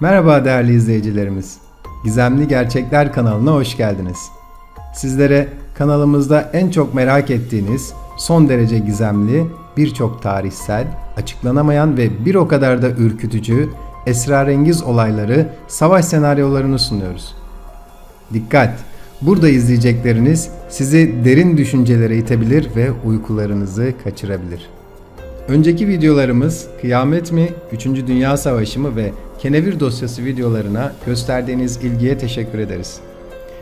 Merhaba değerli izleyicilerimiz. Gizemli Gerçekler kanalına hoş geldiniz. Sizlere kanalımızda en çok merak ettiğiniz, son derece gizemli, birçok tarihsel, açıklanamayan ve bir o kadar da ürkütücü, esrarengiz olayları, savaş senaryolarını sunuyoruz. Dikkat! Burada izleyecekleriniz sizi derin düşüncelere itebilir ve uykularınızı kaçırabilir. Önceki videolarımız Kıyamet mi, 3. Dünya Savaşı mı ve Kenevir dosyası videolarına gösterdiğiniz ilgiye teşekkür ederiz.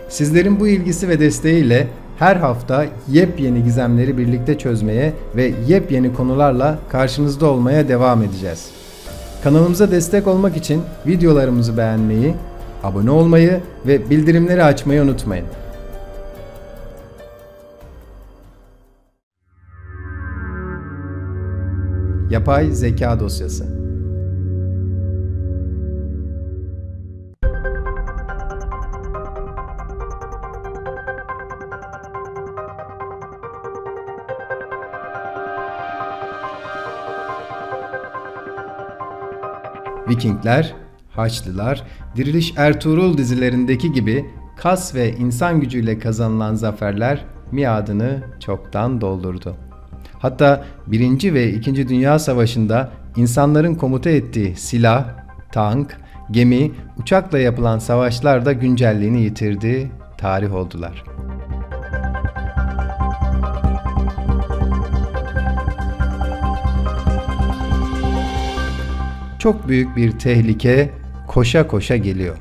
Sizlerin bu ilgisi ve desteğiyle her hafta yepyeni gizemleri birlikte çözmeye ve yepyeni konularla karşınızda olmaya devam edeceğiz. Kanalımıza destek olmak için videolarımızı beğenmeyi, abone olmayı ve bildirimleri açmayı unutmayın. Yapay zeka dosyası. Vikingler, Haçlılar, Diriliş Ertuğrul dizilerindeki gibi kas ve insan gücüyle kazanılan zaferler miadını çoktan doldurdu. Hatta 1. ve 2. Dünya Savaşı'nda insanların komuta ettiği silah, tank, gemi, uçakla yapılan savaşlar da güncelliğini yitirdi, tarih oldular. Çok büyük bir tehlike koşa koşa geliyor.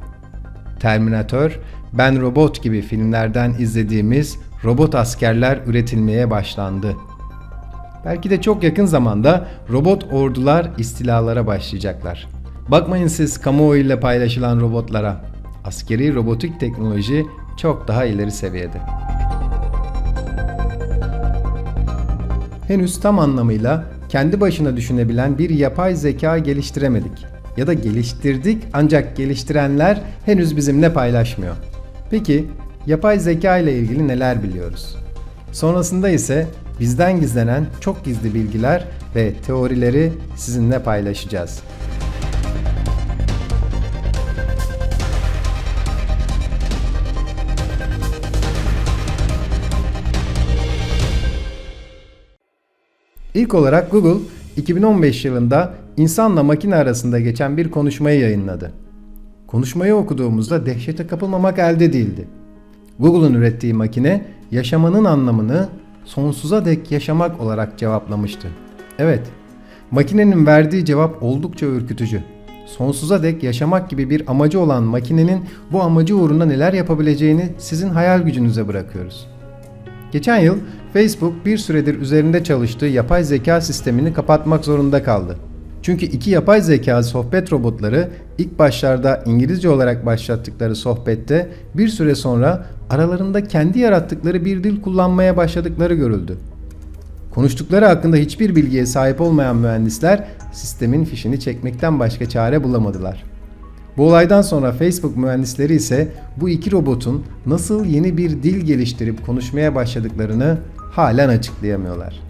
Terminator, Ben Robot gibi filmlerden izlediğimiz robot askerler üretilmeye başlandı. Belki de çok yakın zamanda robot ordular istilalara başlayacaklar. Bakmayın siz kamuoyuyla paylaşılan robotlara. Askeri robotik teknoloji çok daha ileri seviyede. Henüz tam anlamıyla kendi başına düşünebilen bir yapay zeka geliştiremedik. Ya da geliştirdik ancak geliştirenler henüz bizimle paylaşmıyor. Peki yapay zeka ile ilgili neler biliyoruz? Sonrasında ise bizden gizlenen çok gizli bilgiler ve teorileri sizinle paylaşacağız. İlk olarak Google 2015 yılında insanla makine arasında geçen bir konuşmayı yayınladı. Konuşmayı okuduğumuzda dehşete kapılmamak elde değildi. Google'un ürettiği makine yaşamanın anlamını sonsuza dek yaşamak olarak cevaplamıştı. Evet, makinenin verdiği cevap oldukça ürkütücü. Sonsuza dek yaşamak gibi bir amacı olan makinenin bu amacı uğruna neler yapabileceğini sizin hayal gücünüze bırakıyoruz. Geçen yıl Facebook bir süredir üzerinde çalıştığı yapay zeka sistemini kapatmak zorunda kaldı. Çünkü iki yapay zeka sohbet robotları ilk başlarda İngilizce olarak başlattıkları sohbette bir süre sonra aralarında kendi yarattıkları bir dil kullanmaya başladıkları görüldü. Konuştukları hakkında hiçbir bilgiye sahip olmayan mühendisler sistemin fişini çekmekten başka çare bulamadılar. Bu olaydan sonra Facebook mühendisleri ise bu iki robotun nasıl yeni bir dil geliştirip konuşmaya başladıklarını halen açıklayamıyorlar.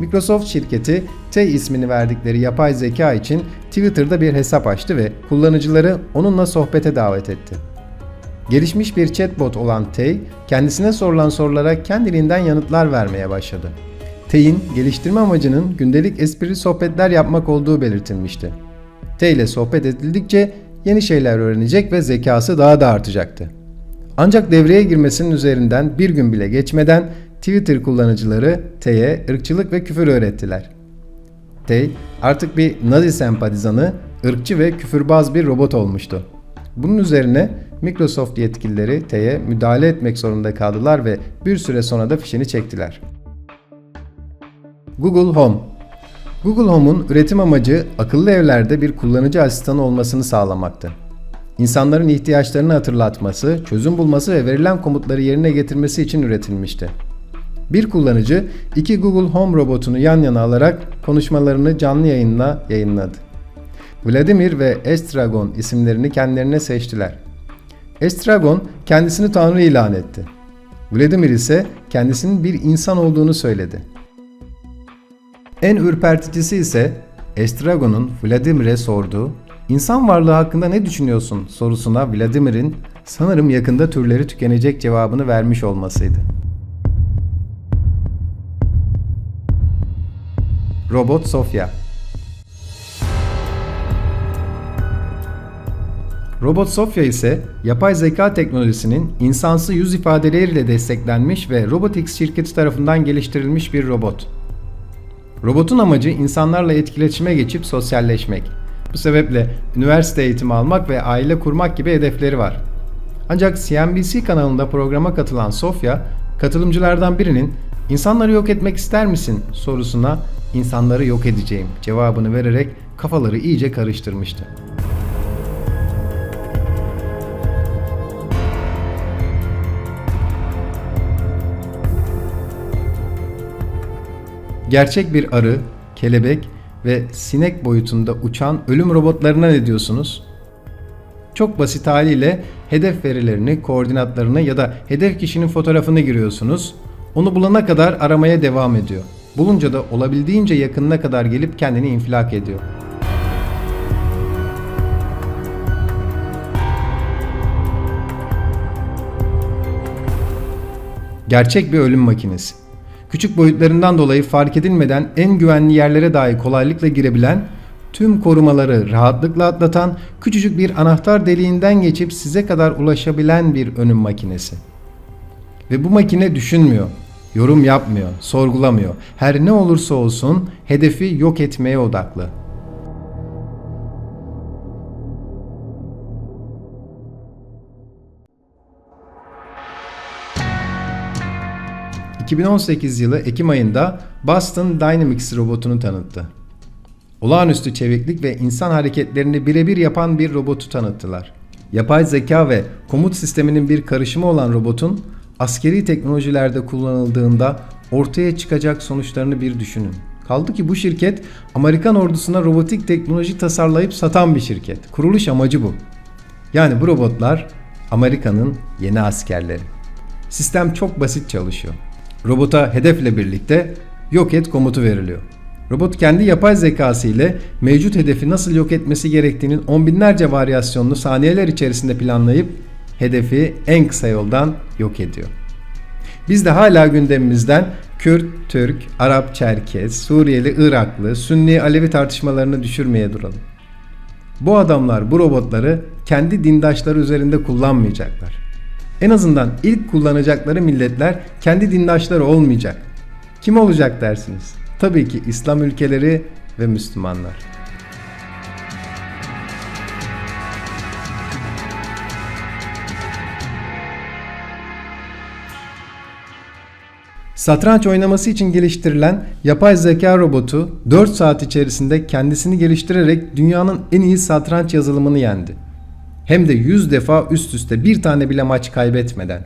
Microsoft şirketi Tay ismini verdikleri yapay zeka için Twitter'da bir hesap açtı ve kullanıcıları onunla sohbete davet etti. Gelişmiş bir chatbot olan Tay, kendisine sorulan sorulara kendiliğinden yanıtlar vermeye başladı. Tay'in geliştirme amacının gündelik espri sohbetler yapmak olduğu belirtilmişti. Tay ile sohbet edildikçe yeni şeyler öğrenecek ve zekası daha da artacaktı. Ancak devreye girmesinin üzerinden bir gün bile geçmeden Twitter kullanıcıları T'ye ırkçılık ve küfür öğrettiler. T artık bir Nazi sempatizanı, ırkçı ve küfürbaz bir robot olmuştu. Bunun üzerine Microsoft yetkilileri T'ye müdahale etmek zorunda kaldılar ve bir süre sonra da fişini çektiler. Google Home Google Home'un üretim amacı akıllı evlerde bir kullanıcı asistanı olmasını sağlamaktı. İnsanların ihtiyaçlarını hatırlatması, çözüm bulması ve verilen komutları yerine getirmesi için üretilmişti. Bir kullanıcı iki Google Home robotunu yan yana alarak konuşmalarını canlı yayınla yayınladı. Vladimir ve Estragon isimlerini kendilerine seçtiler. Estragon kendisini tanrı ilan etti. Vladimir ise kendisinin bir insan olduğunu söyledi. En ürperticisi ise Estragon'un Vladimir'e sorduğu İnsan varlığı hakkında ne düşünüyorsun sorusuna Vladimir'in sanırım yakında türleri tükenecek cevabını vermiş olmasıydı. Robot Sofya Robot Sofya ise yapay zeka teknolojisinin insansı yüz ifadeleriyle desteklenmiş ve Robotix şirketi tarafından geliştirilmiş bir robot. Robotun amacı insanlarla etkileşime geçip sosyalleşmek. Bu sebeple üniversite eğitimi almak ve aile kurmak gibi hedefleri var. Ancak CNBC kanalında programa katılan Sofya, katılımcılardan birinin "İnsanları yok etmek ister misin?" sorusuna "İnsanları yok edeceğim." cevabını vererek kafaları iyice karıştırmıştı. Gerçek bir arı, kelebek ve sinek boyutunda uçan ölüm robotlarına ne diyorsunuz? Çok basit haliyle hedef verilerini, koordinatlarını ya da hedef kişinin fotoğrafını giriyorsunuz. Onu bulana kadar aramaya devam ediyor. Bulunca da olabildiğince yakınına kadar gelip kendini infilak ediyor. Gerçek bir ölüm makinesi. Küçük boyutlarından dolayı fark edilmeden en güvenli yerlere dahi kolaylıkla girebilen, tüm korumaları rahatlıkla atlatan, küçücük bir anahtar deliğinden geçip size kadar ulaşabilen bir önüm makinesi. Ve bu makine düşünmüyor, yorum yapmıyor, sorgulamıyor. Her ne olursa olsun hedefi yok etmeye odaklı. ...2018 yılı Ekim ayında Boston Dynamics robotunu tanıttı. Olağanüstü çeviklik ve insan hareketlerini birebir yapan bir robotu tanıttılar. Yapay zeka ve komut sisteminin bir karışımı olan robotun askeri teknolojilerde kullanıldığında ortaya çıkacak sonuçlarını bir düşünün. Kaldı ki bu şirket Amerikan ordusuna robotik teknoloji tasarlayıp satan bir şirket. Kuruluş amacı bu. Yani bu robotlar Amerika'nın yeni askerleri. Sistem çok basit çalışıyor. Robota hedefle birlikte yok et komutu veriliyor. Robot kendi yapay zekası ile mevcut hedefi nasıl yok etmesi gerektiğinin on binlerce varyasyonunu saniyeler içerisinde planlayıp hedefi en kısa yoldan yok ediyor. Biz de hala gündemimizden Kürt, Türk, Arap, Çerkez, Suriyeli, Iraklı, Sünni, Alevi tartışmalarını düşürmeye duralım. Bu adamlar bu robotları kendi dindaşları üzerinde kullanmayacaklar. En azından ilk kullanacakları milletler kendi dindaşları olmayacak. Kim olacak dersiniz? Tabii ki İslam ülkeleri ve Müslümanlar. Satranç oynaması için geliştirilen yapay zeka robotu 4 saat içerisinde kendisini geliştirerek dünyanın en iyi satranç yazılımını yendi. Hem de 100 defa üst üste bir tane bile maç kaybetmeden.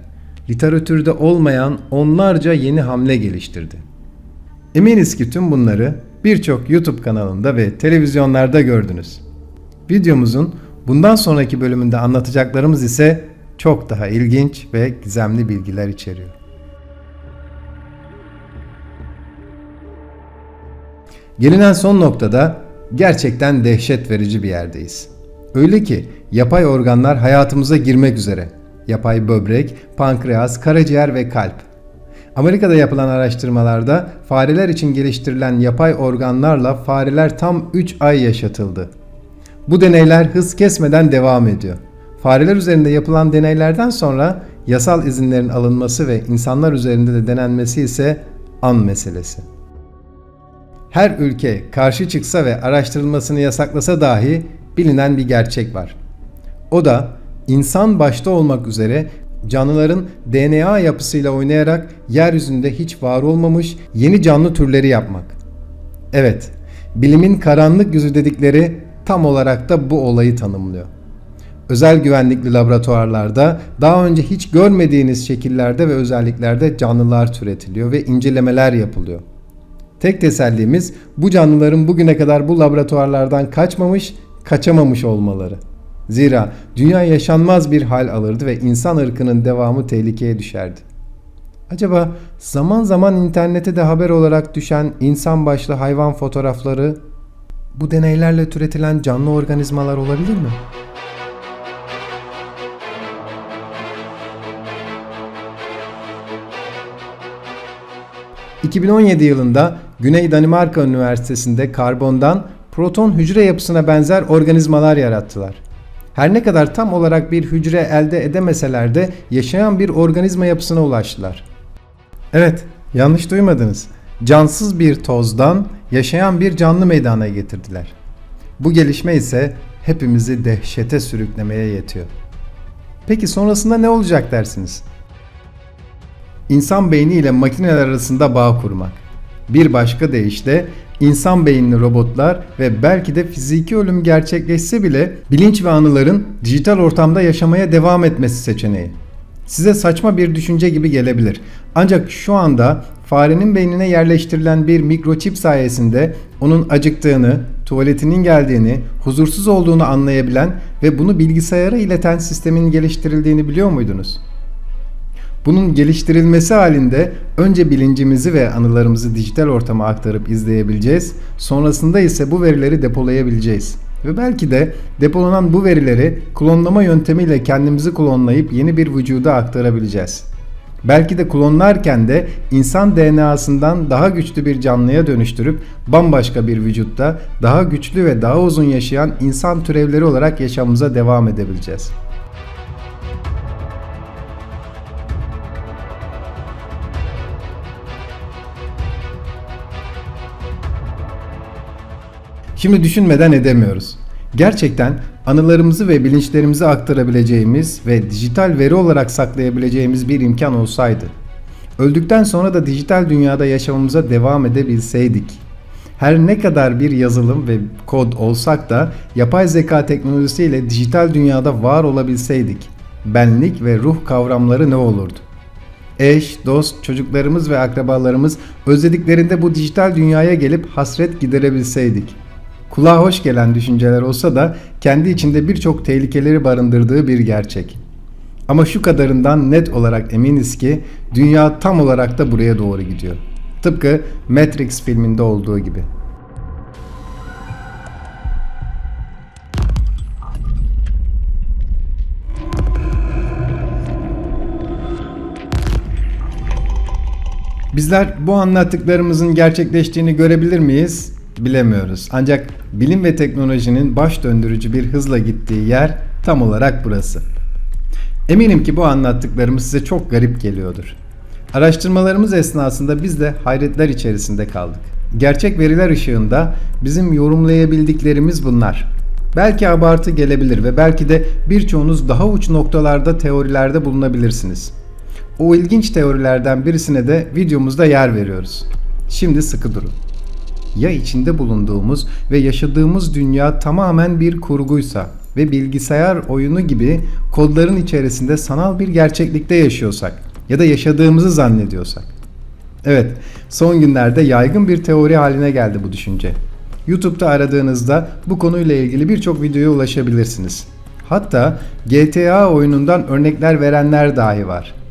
Literatürde olmayan onlarca yeni hamle geliştirdi. Eminiz ki tüm bunları birçok YouTube kanalında ve televizyonlarda gördünüz. Videomuzun bundan sonraki bölümünde anlatacaklarımız ise çok daha ilginç ve gizemli bilgiler içeriyor. Gelinen son noktada gerçekten dehşet verici bir yerdeyiz. Öyle ki yapay organlar hayatımıza girmek üzere. Yapay böbrek, pankreas, karaciğer ve kalp. Amerika'da yapılan araştırmalarda fareler için geliştirilen yapay organlarla fareler tam 3 ay yaşatıldı. Bu deneyler hız kesmeden devam ediyor. Fareler üzerinde yapılan deneylerden sonra yasal izinlerin alınması ve insanlar üzerinde de denenmesi ise an meselesi. Her ülke karşı çıksa ve araştırılmasını yasaklasa dahi bilinen bir gerçek var. O da insan başta olmak üzere canlıların DNA yapısıyla oynayarak yeryüzünde hiç var olmamış yeni canlı türleri yapmak. Evet, bilimin karanlık yüzü dedikleri tam olarak da bu olayı tanımlıyor. Özel güvenlikli laboratuvarlarda daha önce hiç görmediğiniz şekillerde ve özelliklerde canlılar türetiliyor ve incelemeler yapılıyor. Tek tesellimiz bu canlıların bugüne kadar bu laboratuvarlardan kaçmamış, kaçamamış olmaları. Zira dünya yaşanmaz bir hal alırdı ve insan ırkının devamı tehlikeye düşerdi. Acaba zaman zaman internete de haber olarak düşen insan başlı hayvan fotoğrafları Bu deneylerle türetilen canlı organizmalar olabilir mi? ...2017 yılında Güney Danimarka Üniversitesi'nde karbondan proton hücre yapısına benzer organizmalar yarattılar. Her ne kadar tam olarak bir hücre elde edemeseler de yaşayan bir organizma yapısına ulaştılar. Evet, yanlış duymadınız. Cansız bir tozdan yaşayan bir canlı meydana getirdiler. Bu gelişme ise hepimizi dehşete sürüklemeye yetiyor. Peki sonrasında ne olacak dersiniz? İnsan beyni ile makineler arasında bağ kurmak. Bir başka deyişle insan beyinli robotlar ve belki de fiziki ölüm gerçekleşse bile bilinç ve anıların dijital ortamda yaşamaya devam etmesi seçeneği. Size saçma bir düşünce gibi gelebilir. Ancak şu anda farenin beynine yerleştirilen bir mikroçip sayesinde onun acıktığını, tuvaletinin geldiğini, huzursuz olduğunu anlayabilen ve bunu bilgisayara ileten sistemin geliştirildiğini biliyor muydunuz? Bunun geliştirilmesi halinde önce bilincimizi ve anılarımızı dijital ortama aktarıp izleyebileceğiz. Sonrasında ise bu verileri depolayabileceğiz. Ve belki de depolanan bu verileri klonlama yöntemiyle kendimizi klonlayıp yeni bir vücuda aktarabileceğiz. Belki de klonlarken de insan DNA'sından daha güçlü bir canlıya dönüştürüp bambaşka bir vücutta daha güçlü ve daha uzun yaşayan insan türevleri olarak yaşamımıza devam edebileceğiz. Şimdi düşünmeden edemiyoruz. Gerçekten anılarımızı ve bilinçlerimizi aktarabileceğimiz ve dijital veri olarak saklayabileceğimiz bir imkan olsaydı. Öldükten sonra da dijital dünyada yaşamamıza devam edebilseydik. Her ne kadar bir yazılım ve kod olsak da yapay zeka teknolojisiyle dijital dünyada var olabilseydik. Benlik ve ruh kavramları ne olurdu? Eş, dost, çocuklarımız ve akrabalarımız özlediklerinde bu dijital dünyaya gelip hasret giderebilseydik. Kulağa hoş gelen düşünceler olsa da kendi içinde birçok tehlikeleri barındırdığı bir gerçek. Ama şu kadarından net olarak eminiz ki dünya tam olarak da buraya doğru gidiyor. Tıpkı Matrix filminde olduğu gibi. Bizler bu anlattıklarımızın gerçekleştiğini görebilir miyiz? Bilemiyoruz. Ancak bilim ve teknolojinin baş döndürücü bir hızla gittiği yer tam olarak burası. Eminim ki bu anlattıklarımız size çok garip geliyordur. Araştırmalarımız esnasında biz de hayretler içerisinde kaldık. Gerçek veriler ışığında bizim yorumlayabildiklerimiz bunlar. Belki abartı gelebilir ve belki de birçoğunuz daha uç noktalarda teorilerde bulunabilirsiniz. O ilginç teorilerden birisine de videomuzda yer veriyoruz. Şimdi sıkı durun ya içinde bulunduğumuz ve yaşadığımız dünya tamamen bir kurguysa ve bilgisayar oyunu gibi kodların içerisinde sanal bir gerçeklikte yaşıyorsak ya da yaşadığımızı zannediyorsak. Evet, son günlerde yaygın bir teori haline geldi bu düşünce. YouTube'da aradığınızda bu konuyla ilgili birçok videoya ulaşabilirsiniz. Hatta GTA oyunundan örnekler verenler dahi var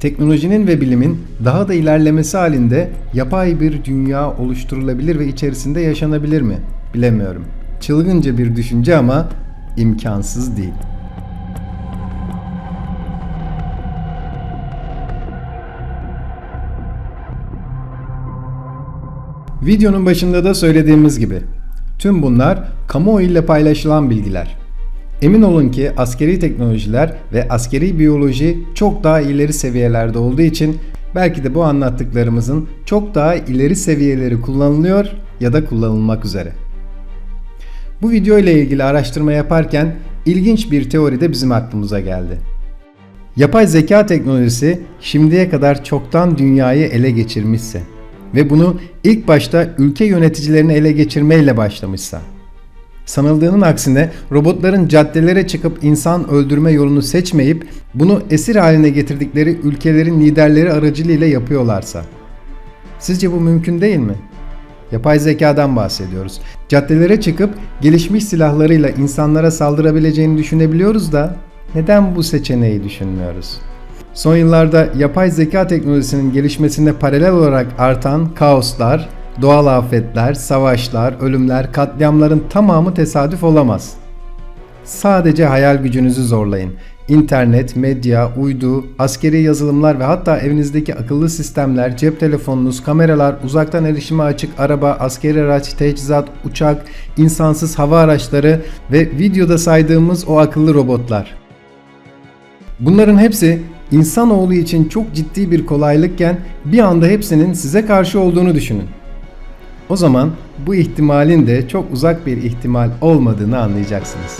teknolojinin ve bilimin daha da ilerlemesi halinde yapay bir dünya oluşturulabilir ve içerisinde yaşanabilir mi? Bilemiyorum. Çılgınca bir düşünce ama imkansız değil. Videonun başında da söylediğimiz gibi tüm bunlar kamuoyu ile paylaşılan bilgiler. Emin olun ki askeri teknolojiler ve askeri biyoloji çok daha ileri seviyelerde olduğu için belki de bu anlattıklarımızın çok daha ileri seviyeleri kullanılıyor ya da kullanılmak üzere. Bu video ile ilgili araştırma yaparken ilginç bir teori de bizim aklımıza geldi. Yapay zeka teknolojisi şimdiye kadar çoktan dünyayı ele geçirmişse ve bunu ilk başta ülke yöneticilerini ele geçirmeyle başlamışsa Sanıldığının aksine robotların caddelere çıkıp insan öldürme yolunu seçmeyip bunu esir haline getirdikleri ülkelerin liderleri aracılığıyla yapıyorlarsa. Sizce bu mümkün değil mi? Yapay zekadan bahsediyoruz. Caddelere çıkıp gelişmiş silahlarıyla insanlara saldırabileceğini düşünebiliyoruz da neden bu seçeneği düşünmüyoruz? Son yıllarda yapay zeka teknolojisinin gelişmesine paralel olarak artan kaoslar, Doğal afetler, savaşlar, ölümler, katliamların tamamı tesadüf olamaz. Sadece hayal gücünüzü zorlayın. İnternet, medya, uydu, askeri yazılımlar ve hatta evinizdeki akıllı sistemler, cep telefonunuz, kameralar, uzaktan erişime açık araba, askeri araç, teçhizat, uçak, insansız hava araçları ve videoda saydığımız o akıllı robotlar. Bunların hepsi insanoğlu için çok ciddi bir kolaylıkken bir anda hepsinin size karşı olduğunu düşünün. O zaman bu ihtimalin de çok uzak bir ihtimal olmadığını anlayacaksınız.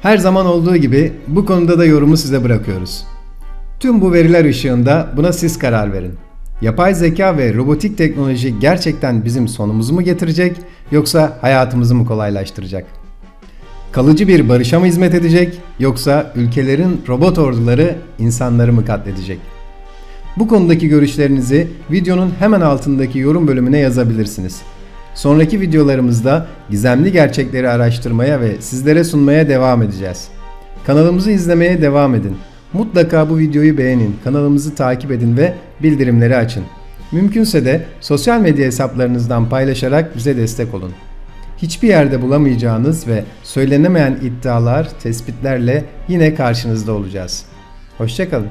Her zaman olduğu gibi bu konuda da yorumu size bırakıyoruz. Tüm bu veriler ışığında buna siz karar verin. Yapay zeka ve robotik teknoloji gerçekten bizim sonumuzu mu getirecek yoksa hayatımızı mı kolaylaştıracak? Kalıcı bir barışa mı hizmet edecek yoksa ülkelerin robot orduları insanları mı katledecek? Bu konudaki görüşlerinizi videonun hemen altındaki yorum bölümüne yazabilirsiniz. Sonraki videolarımızda gizemli gerçekleri araştırmaya ve sizlere sunmaya devam edeceğiz. Kanalımızı izlemeye devam edin. Mutlaka bu videoyu beğenin, kanalımızı takip edin ve bildirimleri açın. Mümkünse de sosyal medya hesaplarınızdan paylaşarak bize destek olun. Hiçbir yerde bulamayacağınız ve söylenemeyen iddialar, tespitlerle yine karşınızda olacağız. Hoşçakalın.